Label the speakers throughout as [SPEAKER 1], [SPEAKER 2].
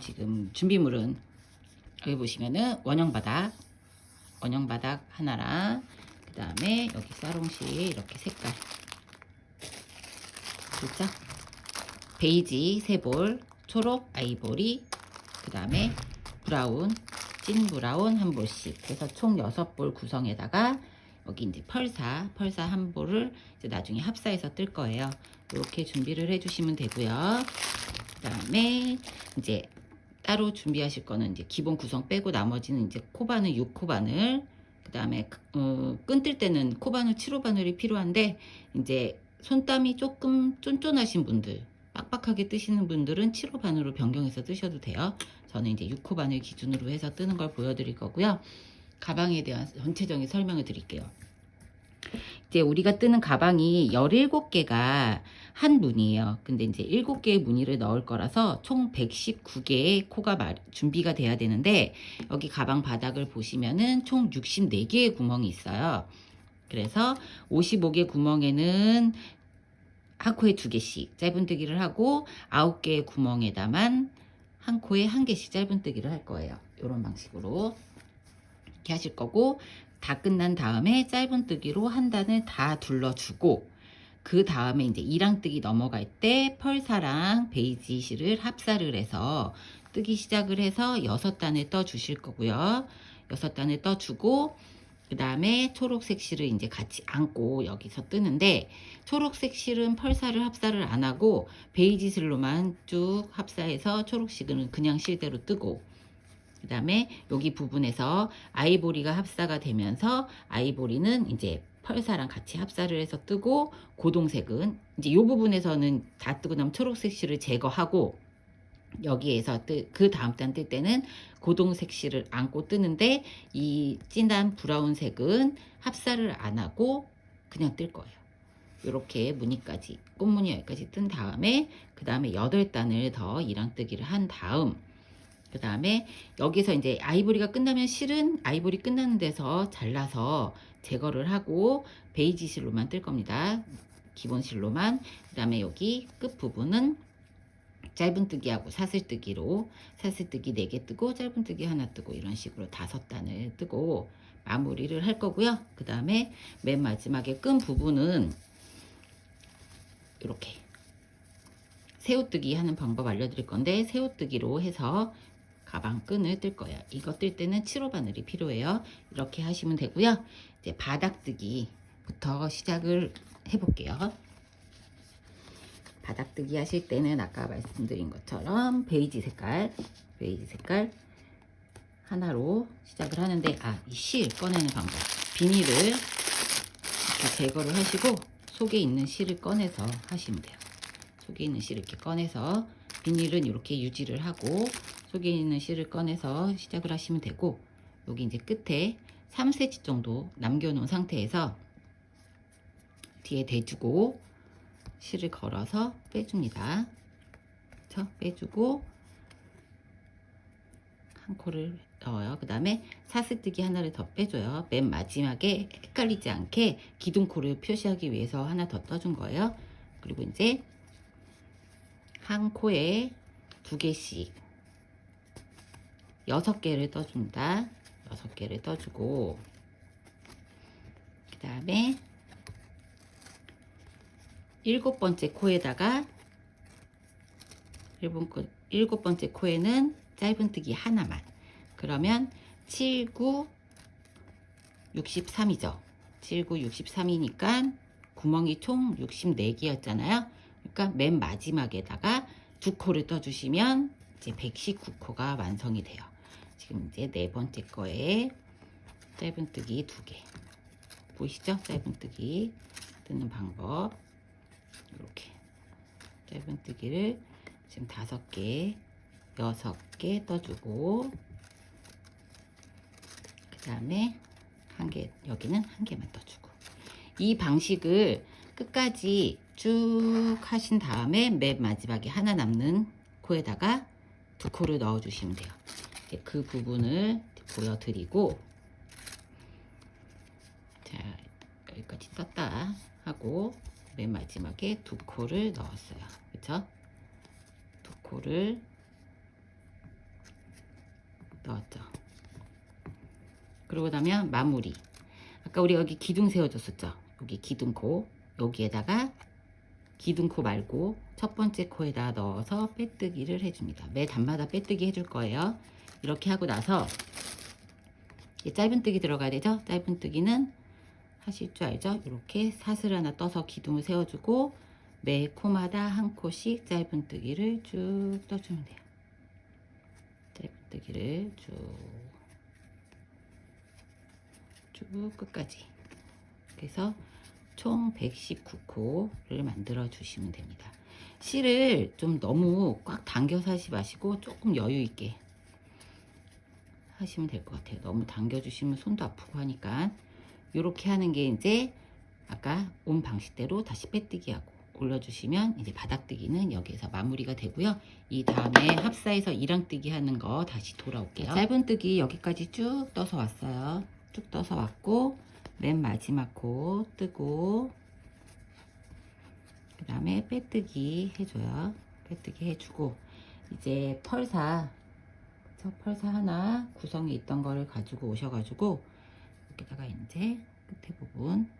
[SPEAKER 1] 지금 준비물은 여기 보시면은 원형 바닥, 원형 바닥 하나랑 그 다음에 여기 사롱시 이렇게 색깔 그죠? 베이지 세 볼, 초록 아이보리, 그 다음에 브라운, 찐 브라운 한 볼씩. 그래서 총 여섯 볼 구성에다가 여기 이제 펄사, 펄사 한 볼을 이제 나중에 합사해서 뜰 거예요. 이렇게 준비를 해주시면 되고요. 그 다음에 이제 따로 준비하실 거는 이제 기본 구성 빼고 나머지는 이제 코바늘 6코 바늘, 그 다음에 어, 끈뜰 때는 코바늘 7호 바늘이 필요한데 이제 손땀이 조금 쫀쫀하신 분들 빡빡하게 뜨시는 분들은 7호 바늘로 변경해서 뜨셔도 돼요. 저는 이제 6호 바늘 기준으로 해서 뜨는 걸 보여드릴 거고요. 가방에 대한 전체적인 설명을 드릴게요. 이제 우리가 뜨는 가방이 17개가 한 무늬예요. 근데 이제 7개의 무늬를 넣을 거라서 총 119개의 코가 마- 준비가 돼야 되는데 여기 가방 바닥을 보시면은 총 64개의 구멍이 있어요. 그래서 55개 구멍에는 한 코에 두 개씩 짧은뜨기를 하고 아홉 개의 구멍에다만 한 코에 한 개씩 짧은뜨기를 할 거예요. 이런 방식으로 이렇게 하실 거고 다 끝난 다음에 짧은뜨기로 한 단을 다 둘러주고 그 다음에 이제 이랑뜨기 넘어갈 때 펄사랑 베이지 실을 합사를 해서 뜨기 시작을 해서 여섯 단을 떠 주실 거고요. 여섯 단을 떠 주고 그 다음에 초록색 실을 이제 같이 안고 여기서 뜨는데 초록색 실은 펄사를 합사를 안 하고 베이지 실로만 쭉 합사해서 초록색은 그냥 실대로 뜨고 그 다음에 여기 부분에서 아이보리가 합사가 되면서 아이보리는 이제 펄사랑 같이 합사를 해서 뜨고 고동색은 이제 이 부분에서는 다 뜨고 나면 초록색 실을 제거하고 여기에서 뜨, 그 다음 단 뜰 때는 고동색 실을 안고 뜨는데 이 진한 브라운색은 합사를 안 하고 그냥 뜰 거예요. 이렇게 무늬까지 꽃무늬 여기까지 뜬 다음에 그 다음에 8단을 더 이랑뜨기를 한 다음 그 다음에 여기서 이제 아이보리가 끝나면 실은 아이보리 끝나는 데서 잘라서 제거를 하고 베이지 실로만 뜰 겁니다. 기본 실로만 그 다음에 여기 끝 부분은 짧은뜨기하고 사슬뜨기로 사슬뜨기 4개 뜨고 짧은뜨기 하나 뜨고 이런 식으로 다섯 단을 뜨고 마무리를 할 거고요. 그 다음에 맨 마지막에 끈 부분은 이렇게 새우뜨기 하는 방법 알려드릴 건데 새우뜨기로 해서 가방 끈을 뜰 거예요. 이거 뜰 때는 7호 바늘이 필요해요. 이렇게 하시면 되고요. 이제 바닥뜨기부터 시작을 해볼게요. 바닥뜨기 하실 때는 아까 말씀드린 것처럼 베이지 색깔, 베이지 색깔 하나로 시작을 하는데 아, 이 실 꺼내는 방법. 비닐을 이렇게 제거를 하시고 속에 있는 실을 꺼내서 하시면 돼요. 속에 있는 실을 이렇게 꺼내서 비닐은 이렇게 유지를 하고 속에 있는 실을 꺼내서 시작을 하시면 되고 여기 이제 끝에 3cm 정도 남겨놓은 상태에서 뒤에 대주고 실을 걸어서 빼줍니다. 그쵸? 빼주고 한 코를 넣어요. 그 다음에 사슬뜨기 하나를 더 빼줘요. 맨 마지막에 헷갈리지 않게 기둥코를 표시하기 위해서 하나 더 떠준 거예요. 그리고 이제 한 코에 두 개씩 여섯 개를 떠줍니다. 여섯 개를 떠주고 그 다음에 일곱 번째 코에다가 일곱 번째 코에는 짧은뜨기 하나만. 그러면 7, 9, 63이죠. 7, 9, 63이니까 구멍이 총 64개였잖아요. 그러니까 맨 마지막에다가 두 코를 떠주시면 이제 119코가 완성이 돼요 지금 이제 네 번째 거에 짧은뜨기 두 개. 보이시죠? 짧은뜨기 뜨는 방법. 이렇게. 짧은뜨기를 지금 다섯 개, 여섯 개 떠주고 그 다음에 한 개, 여기는 한 개만 떠주고. 이 방식을 끝까지 쭉 하신 다음에 맨 마지막에 하나 남는 코에다가 두 코를 넣어 주시면 돼요. 그 부분을 보여드리고 자 여기까지 썼다 하고 맨 마지막에 두 코를 넣었어요. 그 그쵸? 두 코를 넣었죠. 그러고 나면 마무리. 아까 우리 여기 기둥 세워줬었죠? 여기 기둥코. 여기에다가 기둥코 말고 첫 번째 코에다 넣어서 빼뜨기를 해줍니다. 매 단마다 빼뜨기 해줄 거예요. 이렇게 하고 나서 짧은뜨기 들어가야 되죠? 짧은뜨기는 하실 줄 알죠? 이렇게 사슬 하나 떠서 기둥을 세워주고 매 코마다 한 코씩 짧은뜨기를 쭉 떠주면 돼요. 짧은뜨기를 쭉, 쭉 끝까지. 그래서 총 119코를 만들어 주시면 됩니다. 실을 좀 너무 꽉 당겨서 하지 마시고 조금 여유 있게 하시면 될 것 같아요. 너무 당겨주시면 손도 아프고 하니까 이렇게 하는 게 이제 아까 온 방식대로 다시 빼뜨기 하고 올려주시면 이제 바닥뜨기는 여기에서 마무리가 되고요. 이 다음에 합사해서 이랑뜨기 하는 거 다시 돌아올게요. 짧은뜨기 여기까지 쭉 떠서 왔어요. 쭉 떠서 왔고 맨 마지막 코 뜨고 그 다음에 빼뜨기 해줘요. 빼뜨기 해주고 이제 펄사 그쵸? 펄사 하나 구성에 있던 거를 가지고 오셔가지고 여기다가 이제 끝에 부분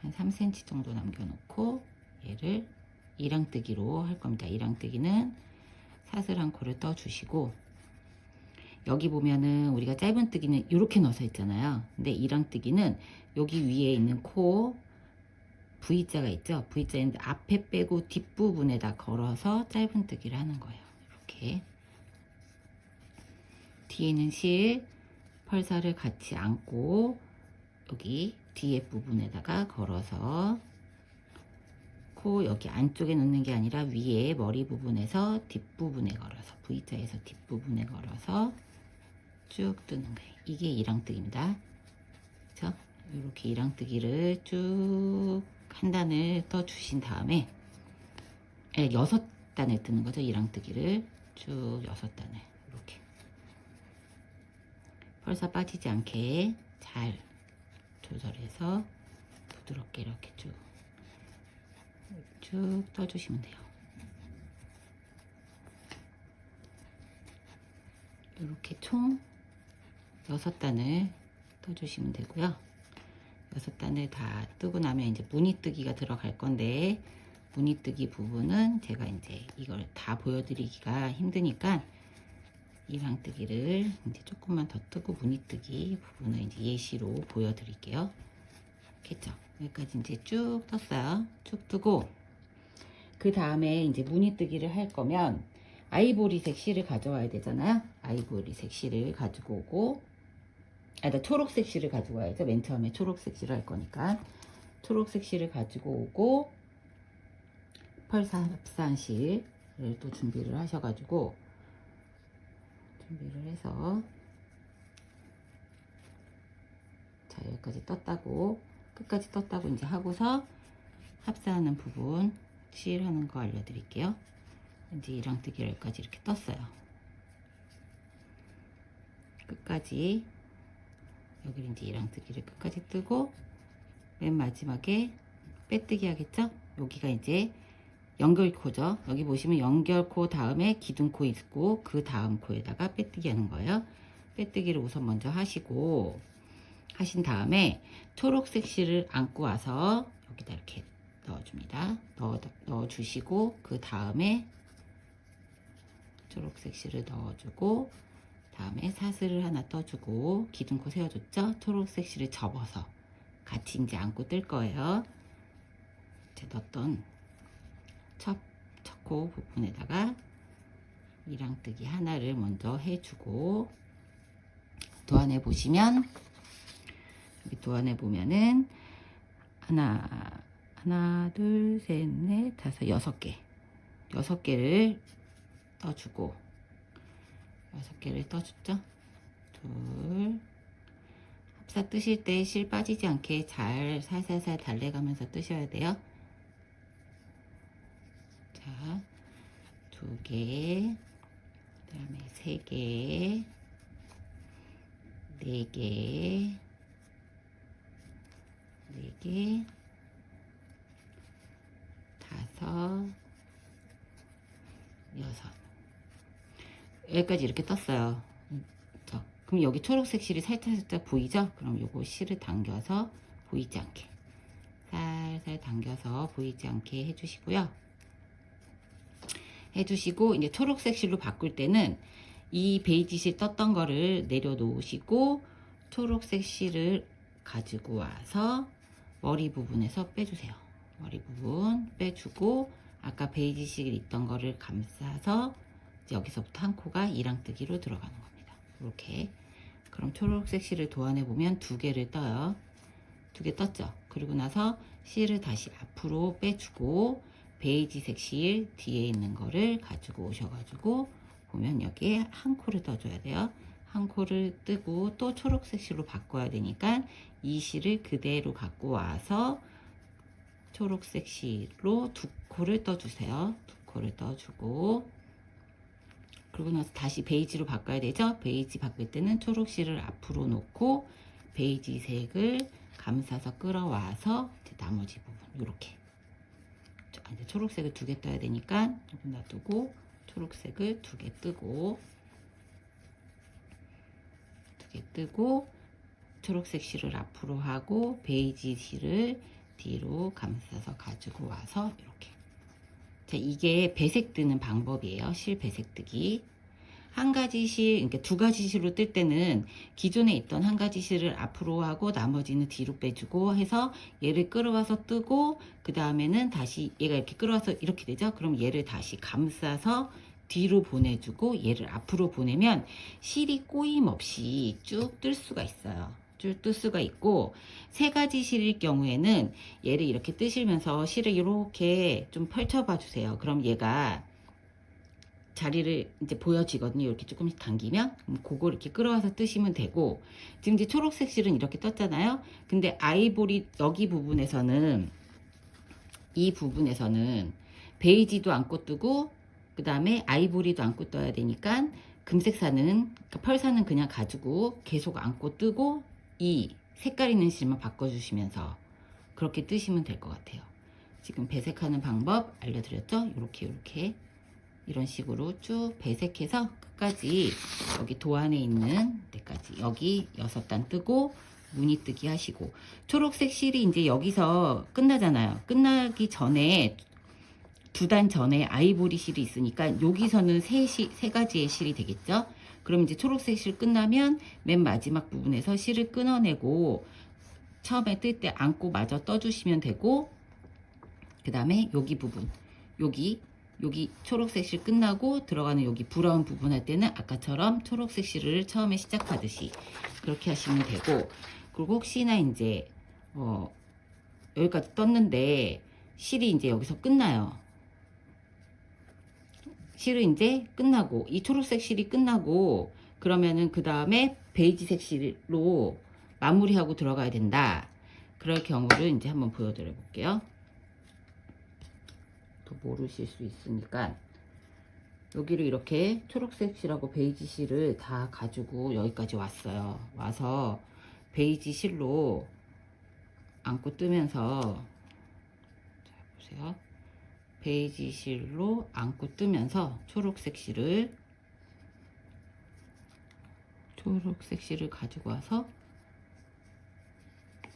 [SPEAKER 1] 한 3cm 정도 남겨놓고 얘를 이랑뜨기로 할 겁니다. 이랑뜨기는 사슬 한 코를 떠주시고 여기 보면은 우리가 짧은 뜨기는 이렇게 넣어서 있잖아요. 근데 이랑뜨기는 여기 위에 있는 코 V자가 있죠. V자인데 앞에 빼고 뒷부분에다 걸어서 짧은 뜨기를 하는 거예요. 이렇게 뒤에는 실 펄사를 같이 안고 여기 뒤에 부분에다가 걸어서 코 여기 안쪽에 넣는 게 아니라 위에 머리 부분에서 뒷부분에 걸어서 V자에서 뒷부분에 걸어서 쭉 뜨는 거예요. 이게 이랑뜨기입니다. 그죠? 이렇게 이랑뜨기를 쭉 한 단을 떠 주신 다음에 예, 여섯 단을 뜨는 거죠. 이랑뜨기를 쭉 여섯 단을 이렇게 펄사 빠지지 않게 잘 조절해서 부드럽게 이렇게 쭉 쭉 떠주시면 돼요. 이렇게 총 6단을 떠주시면 되고요. 6단을 다 뜨고 나면 이제 무늬뜨기가 들어갈 건데 무늬뜨기 부분은 제가 이제 이걸 다 보여드리기가 힘드니까 이랑뜨기를 이제 조금만 더 뜨고 무늬뜨기 부분을 이제 예시로 보여드릴게요. 됐죠? 여기까지 이제 쭉 떴어요. 쭉 뜨고 그 다음에 이제 무늬뜨기를 할 거면 아이보리색 실을 가져와야 되잖아요. 아이보리색 실을 가지고 오고 아, 나 초록색 실을 가지고 와야죠. 맨 처음에 초록색 실을 할 거니까 초록색 실을 가지고 오고 펄사 합산 실을 또 준비를 하셔가지고 준비를 해서 자 여기까지 떴다고 끝까지 떴다고 이제 하고서 합사하는 부분 실하는 거 알려드릴게요. 이제 이랑뜨기 열까지 이렇게 떴어요. 끝까지 여기 이제 이랑뜨기를 끝까지 뜨고 맨 마지막에 빼뜨기 하겠죠? 여기가 이제 연결코죠. 여기 보시면 연결코 다음에 기둥코 있고 그 다음 코에다가 빼뜨기 하는 거예요. 빼뜨기를 우선 먼저 하시고 하신 다음에 초록색 실을 안고 와서 여기다 이렇게 넣어줍니다. 넣어, 넣어주시고 그 다음에 초록색 실을 넣어주고 다음에 사슬을 하나 떠주고 기둥코 세워줬죠? 초록색 실을 접어서 같이 이제 안고 뜰 거예요. 이제 넣었던 첫, 첫코 부분에다가 이랑뜨기 하나를 먼저 해주고 도안해 보시면 여기 도안해 보면은 하나 하나 둘셋넷 다섯 여섯 개. 여섯 개를 떠주고 여섯 개를 떠줬죠? 둘. 합사 뜨실 때 실 빠지지 않게 잘 살살살 달래가면서 뜨셔야 돼요 자 두 개, 그 다음에 세 개, 네 개, 네 개, 다섯, 여섯. 여기까지 이렇게 떴어요. 음, 저, 그럼 여기 초록색 실이 살짝살짝 보이죠? 그럼 요거 실을 당겨서 보이지 않게. 살살 당겨서 보이지 않게 해주시고요. 해주시고, 이제 초록색 실로 바꿀 때는 이 베이지 실 떴던 거를 내려놓으시고, 초록색 실을 가지고 와서 머리 부분에서 빼주세요. 머리 부분 빼주고, 아까 베이지 실 있던 거를 감싸서 여기서부터 한 코가 이랑뜨기로 들어가는 겁니다. 이렇게. 그럼 초록색 실을 도안해 보면 두 개를 떠요. 두 개 떴죠. 그리고 나서 실을 다시 앞으로 빼주고 베이지색 실 뒤에 있는 거를 가지고 오셔가지고 보면 여기에 한 코를 떠줘야 돼요. 한 코를 뜨고 또 초록색 실로 바꿔야 되니까 이 실을 그대로 갖고 와서 초록색 실로 두 코를 떠주세요. 두 코를 떠주고 그러고 나서 다시 베이지로 바꿔야 되죠. 베이지 바꿀 때는 초록 실을 앞으로 놓고 베이지 색을 감싸서 끌어와서 나머지 부분 이렇게 이제 초록색을 두 개 떠야 되니까 조금 놔두고 초록색을 두 개 뜨고 두 개 뜨고 초록색 실을 앞으로 하고 베이지 실을 뒤로 감싸서 가지고 와서 이렇게. 자 이게 배색 뜨는 방법이에요. 실 배색 뜨기 한 가지 실, 그러니까 두 가지 실로 뜰 때는 기존에 있던 한 가지 실을 앞으로 하고 나머지는 뒤로 빼주고 해서 얘를 끌어와서 뜨고 그 다음에는 다시 얘가 이렇게 끌어와서 이렇게 되죠. 그럼 얘를 다시 감싸서 뒤로 보내주고 얘를 앞으로 보내면 실이 꼬임 없이 쭉 뜰 수가 있어요. 쭉뜰 수가 있고 세 가지 실일 경우에는 얘를 이렇게 뜨시면서 실을 이렇게 좀 펼쳐봐 주세요. 그럼 얘가 자리를 이제 보여지거든요. 이렇게 조금씩 당기면 그거 이렇게 끌어와서 뜨시면 되고 지금 이제 초록색 실은 이렇게 떴잖아요. 근데 아이보리 여기 부분에서는 이 부분에서는 베이지도 안고 뜨고 그 다음에 아이보리도 안고 떠야 되니까 금색사는 그러니까 펄사는 그냥 가지고 계속 안고 뜨고 이 색깔 있는 실만 바꿔주시면서 그렇게 뜨시면 될 것 같아요. 지금 배색하는 방법 알려드렸죠? 이렇게 이렇게 이런 식으로 쭉 배색해서 끝까지 여기 도안에 있는 데까지 여기 여섯 단 뜨고 무늬 뜨기 하시고 초록색 실이 이제 여기서 끝나잖아요. 끝나기 전에 두 단 전에 아이보리 실이 있으니까 여기서는 세, 시, 세 가지의 실이 되겠죠. 그럼 이제 초록색 실 끝나면 맨 마지막 부분에서 실을 끊어내고 처음에 뜰 때 안고 마저 떠주시면 되고 그 다음에 여기 부분 여기 여기 초록색 실 끝나고 들어가는 여기 브라운 부분 할 때는 아까처럼 초록색 실을 처음에 시작하듯이 그렇게 하시면 되고 그리고 혹시나 이제 어 여기까지 떴는데 실이 이제 여기서 끝나요. 실은 이제 끝나고 이 초록색 실이 끝나고 그러면은 그 다음에 베이지색 실로 마무리하고 들어가야 된다. 그럴 경우를 이제 한번 보여드려 볼게요. 또 모르실 수 있으니까 여기를 이렇게 초록색 실하고 베이지 실을 다 가지고 여기까지 왔어요. 와서 베이지 실로 안고 뜨면서 자 보세요. 베이지 실로 안고 뜨면서 초록색 실을 초록색 실을 가지고 와서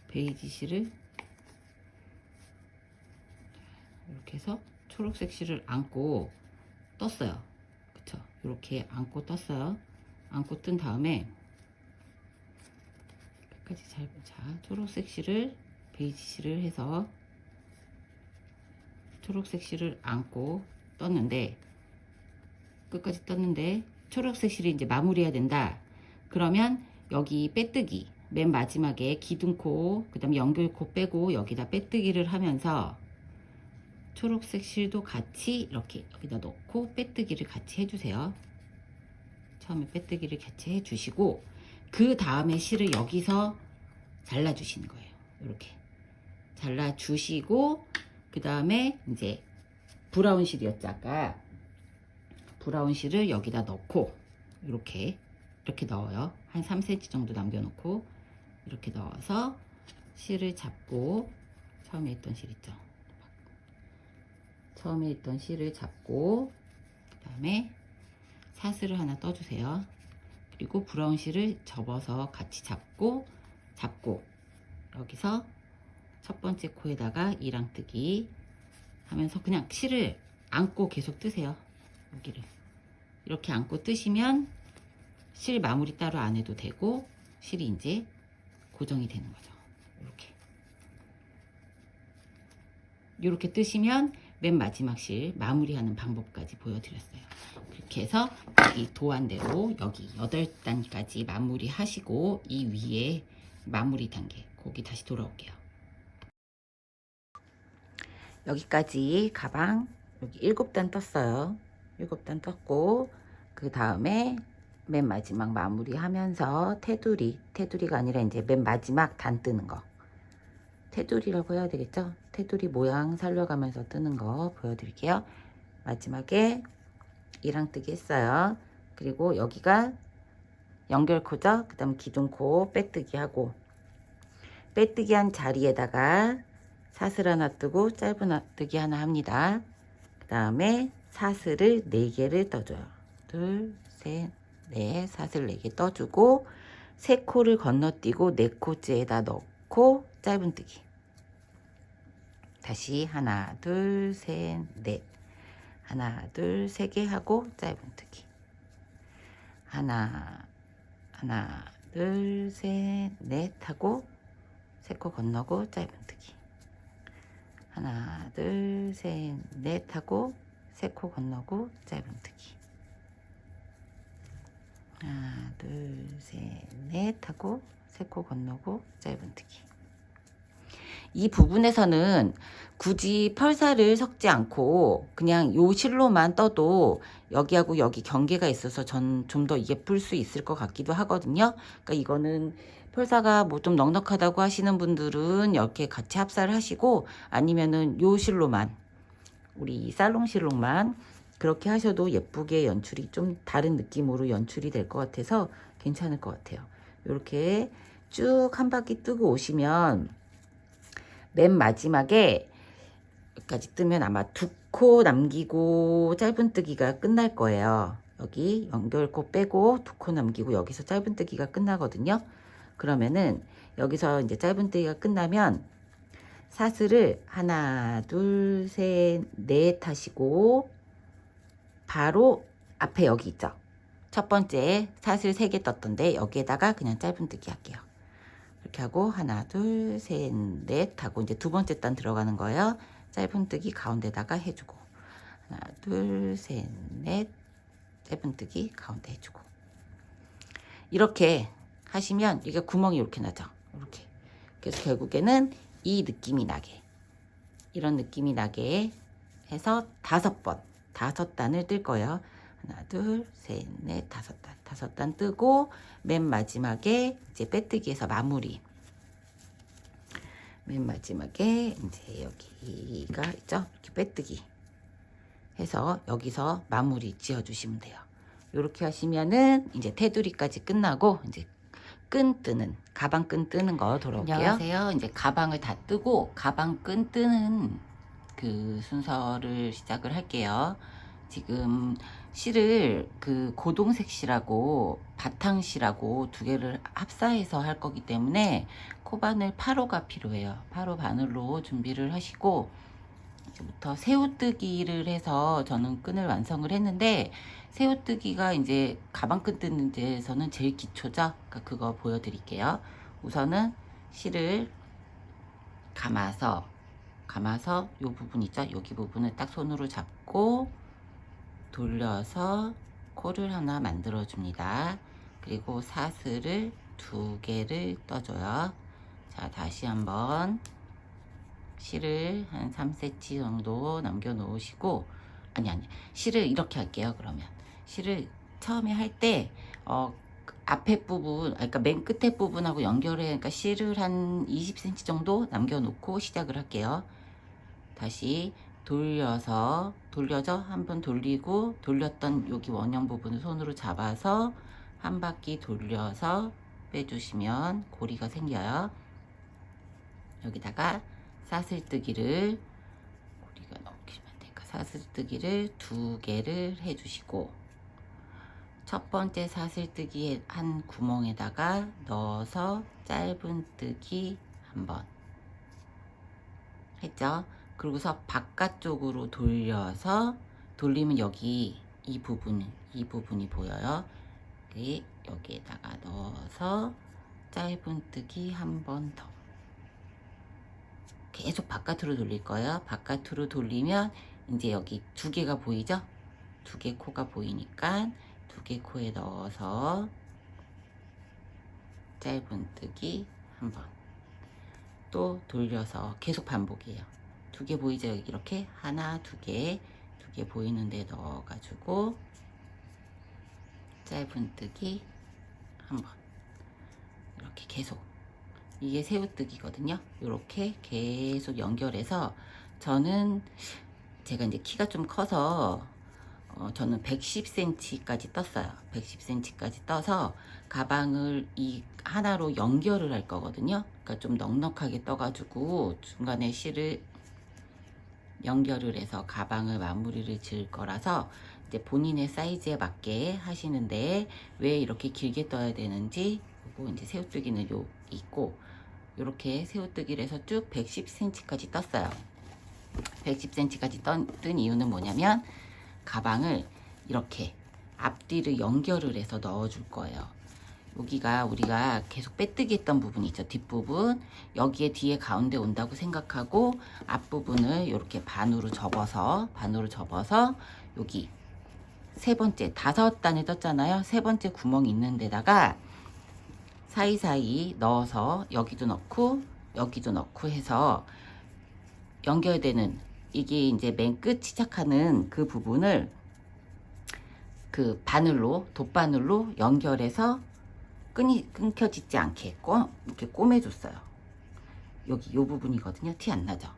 [SPEAKER 1] 베이지 실을 이렇게 해서 초록색 실을 안고 떴어요. 그쵸? 이렇게 안고 떴어요. 안고 뜬 다음에 끝까지 잘 보자. 초록색 실을 베이지 실을 해서 초록색 실을 안고 떴는데 끝까지 떴는데 초록색 실이 이제 마무리해야 된다. 그러면 여기 빼뜨기 맨 마지막에 기둥코 그 다음에 연결코 빼고 여기다 빼뜨기를 하면서 초록색 실도 같이 이렇게 여기다 넣고 빼뜨기를 같이 해주세요. 처음에 빼뜨기를 같이 해주시고 그 다음에 실을 여기서 잘라주시는 거예요. 이렇게 잘라주시고 그 다음에 이제 브라운 실이었죠 아까 브라운 실을 여기다 넣고 이렇게 이렇게 넣어요. 한 3cm 정도 남겨놓고 이렇게 넣어서 실을 잡고 처음에 있던 실 있죠. 처음에 있던 실을 잡고 다음에 사슬을 하나 떠주세요. 그리고 브라운 실을 접어서 같이 잡고 잡고 여기서 첫 번째 코에다가 이랑뜨기 하면서 그냥 실을 안고 계속 뜨세요. 여기를 이렇게 안고 뜨시면 실 마무리 따로 안 해도 되고 실이 이제 고정이 되는 거죠. 이렇게 이렇게 뜨시면 맨 마지막 실 마무리하는 방법까지 보여드렸어요. 그렇게 해서 이 도안대로 여기 8단까지 마무리 하시고 이 위에 마무리 단계 거기 다시 돌아올게요. 여기까지 가방 여기 7단 떴어요. 7단 떴고 그 다음에 맨 마지막 마무리 하면서 테두리 테두리가 아니라 이제 맨 마지막 단 뜨는 거 테두리라고 해야 되겠죠? 테두리 모양 살려가면서 뜨는 거 보여드릴게요. 마지막에 이랑뜨기 했어요. 그리고 여기가 연결코죠? 그 다음 기둥코 빼뜨기 하고 빼뜨기 한 자리에다가 사슬 하나 뜨고 짧은 뜨기 하나 합니다. 그 다음에 사슬을 4개를 떠줘요. 둘, 셋, 넷 사슬 4개 떠주고 세 코를 건너뛰고 네 코째에다 넣고 짧은 뜨기. 다시 하나 둘 셋 넷. 하나 둘 세 개 하고 짧은 뜨기. 하나 하나 둘 셋 넷 하고 세 코 건너고 짧은 뜨기. 하나 둘 셋 넷 하고 세 코 건너고 짧은 뜨기. 하나 둘 셋 넷 하고 세 코 건너고 짧은 뜨기 이 부분에서는 굳이 펄사를 섞지 않고 그냥 요 실로만 떠도 여기하고 여기 경계가 있어서 전 좀 더 예쁠 수 있을 것 같기도 하거든요. 그러니까 이거는 펄사가 뭐 좀 넉넉하다고 하시는 분들은 이렇게 같이 합사를 하시고 아니면은 요 실로만 우리 살롱 실로만 그렇게 하셔도 예쁘게 연출이 좀 다른 느낌으로 연출이 될 것 같아서 괜찮을 것 같아요. 이렇게 쭉 한 바퀴 뜨고 오시면 맨 마지막에 여기까지 뜨면 아마 두 코 남기고 짧은 뜨기가 끝날 거예요. 여기 연결코 빼고 두 코 남기고 여기서 짧은 뜨기가 끝나거든요. 그러면은 여기서 이제 짧은 뜨기가 끝나면 사슬을 하나, 둘, 셋, 넷 하시고 바로 앞에 여기 있죠. 첫 번째 사슬 3개 떴던데 여기에다가 그냥 짧은 뜨기 할게요. 이렇게 하고 하나 둘 셋 넷 하고 이제 두 번째 단 들어가는 거예요. 짧은 뜨기 가운데다가 해주고 하나 둘 셋 넷 짧은 뜨기 가운데 해주고 이렇게 하시면 이게 구멍이 이렇게 나죠. 이렇게 그래서 결국에는 이 느낌이 나게 이런 느낌이 나게 해서 다섯 번 다섯 단을 뜰 거예요. 하나, 둘, 셋, 넷, 다섯 단. 다섯 단 뜨고 맨 마지막에 이제 빼뜨기에서 마무리. 맨 마지막에 이제 여기가 있죠? 이렇게 빼뜨기 해서 여기서 마무리 지어 주시면 돼요. 이렇게 하시면은 이제 테두리까지 끝나고 이제 끈 뜨는 가방 끈 뜨는 거 돌아올게요. 안녕하세요. 이제 가방을 다 뜨고 가방 끈 뜨는 그 순서를 시작을 할게요. 지금 실을 그 고동색 실하고 바탕 실하고 두 개를 합사해서 할 거기 때문에 코바늘 8호가 필요해요. 8호 바늘로 준비를 하시고 이제부터 새우뜨기를 해서 저는 끈을 완성을 했는데 새우뜨기가 이제 가방끈 뜨는 데에서는 제일 기초죠. 그러니까 그거 보여드릴게요. 우선은 실을 감아서 감아서 요 부분 있죠? 여기 부분을 딱 손으로 잡고 돌려서 코를 하나 만들어 줍니다. 그리고 사슬을 두 개를 떠줘요. 자, 다시 한번 실을 한 3cm 정도 남겨 놓으시고 아니 아니 실을 이렇게 할게요. 그러면 실을 처음에 할 때 어, 앞에 부분, 그러니까 맨 끝에 부분하고 연결해, 그러니까 실을 한 20cm 정도 남겨 놓고 시작을 할게요. 다시 돌려서 돌려져 한번 돌리고 돌렸던 여기 원형 부분을 손으로 잡아서 한 바퀴 돌려서 빼주시면 고리가 생겨요. 여기다가 사슬뜨기를 고리가 길면 되니까 사슬뜨기를 두 개를 해주시고 첫 번째 사슬뜨기 한 구멍에다가 넣어서 짧은 뜨기 한번 했죠. 그리고서 바깥쪽으로 돌려서 돌리면 여기 이 부분 이 부분이 보여요. 네, 여기에다가 넣어서 짧은뜨기 한 번 더. 계속 바깥으로 돌릴 거예요. 바깥으로 돌리면 이제 여기 두 개가 보이죠? 두 개 코가 보이니까 두 개 코에 넣어서 짧은뜨기 한 번. 또 돌려서 계속 반복이에요. 두 개 보이죠? 이렇게 하나, 두 개, 두 개 보이는데 넣어가지고 짧은뜨기 한 번. 이렇게 계속 이게 새우뜨기거든요. 이렇게 계속 연결해서 저는 제가 이제 키가 좀 커서 어, 저는 110cm까지 떴어요. 110cm까지 떠서 가방을 이 하나로 연결을 할 거거든요. 그러니까 좀 넉넉하게 떠가지고 중간에 실을 연결을 해서 가방을 마무리를 지을 거라서 이제 본인의 사이즈에 맞게 하시는데 왜 이렇게 길게 떠야 되는지 그리고 이제 새우뜨기는 요 있고 이렇게 새우뜨기를 해서 쭉 110cm까지 떴어요. 110cm까지 떤, 뜬 이유는 뭐냐면 가방을 이렇게 앞뒤를 연결을 해서 넣어 줄 거예요. 여기가 우리가 계속 빼뜨기 했던 부분이 있죠. 뒷부분. 여기에 뒤에 가운데 온다고 생각하고 앞부분을 이렇게 반으로 접어서, 반으로 접어서 여기 세 번째, 다섯 단에 떴잖아요. 세 번째 구멍 있는 데다가 사이사이 넣어서 여기도 넣고 여기도 넣고 해서 연결되는 이게 이제 맨 끝 시작하는 그 부분을 그 바늘로 돗바늘로 연결해서 끈이 끊겨지지 않게 꼬, 이렇게 꼬매줬어요. 여기 요 부분이거든요. 티 안 나죠?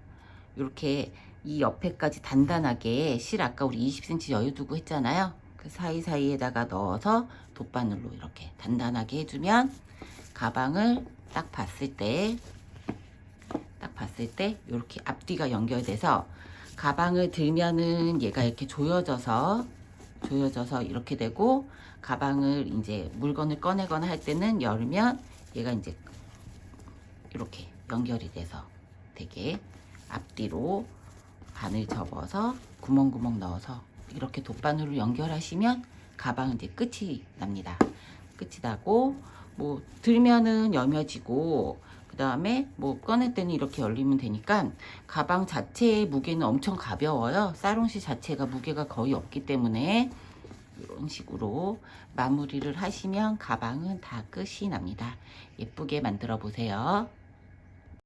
[SPEAKER 1] 이렇게 이 옆에까지 단단하게 실 아까 우리 20cm 여유 두고 했잖아요. 그 사이사이에다가 넣어서 돗바늘로 이렇게 단단하게 해주면 가방을 딱 봤을 때 딱 봤을 때 이렇게 앞뒤가 연결돼서 가방을 들면은 얘가 이렇게 조여져서 조여져서 이렇게 되고 가방을 이제 물건을 꺼내거나 할 때는 열면 얘가 이제 이렇게 연결이 돼서 되게 앞뒤로 바늘 접어서 구멍구멍 넣어서 이렇게 돗바늘로 연결하시면 가방은 이제 끝이 납니다. 끝이 나고 뭐 들면은 여며지고 그 다음에 뭐 꺼낼 때는 이렇게 열리면 되니까 가방 자체의 무게는 엄청 가벼워요. 사롱시 자체가 무게가 거의 없기 때문에 이런 식으로 마무리를 하시면 가방은 다 끝이 납니다. 예쁘게 만들어 보세요.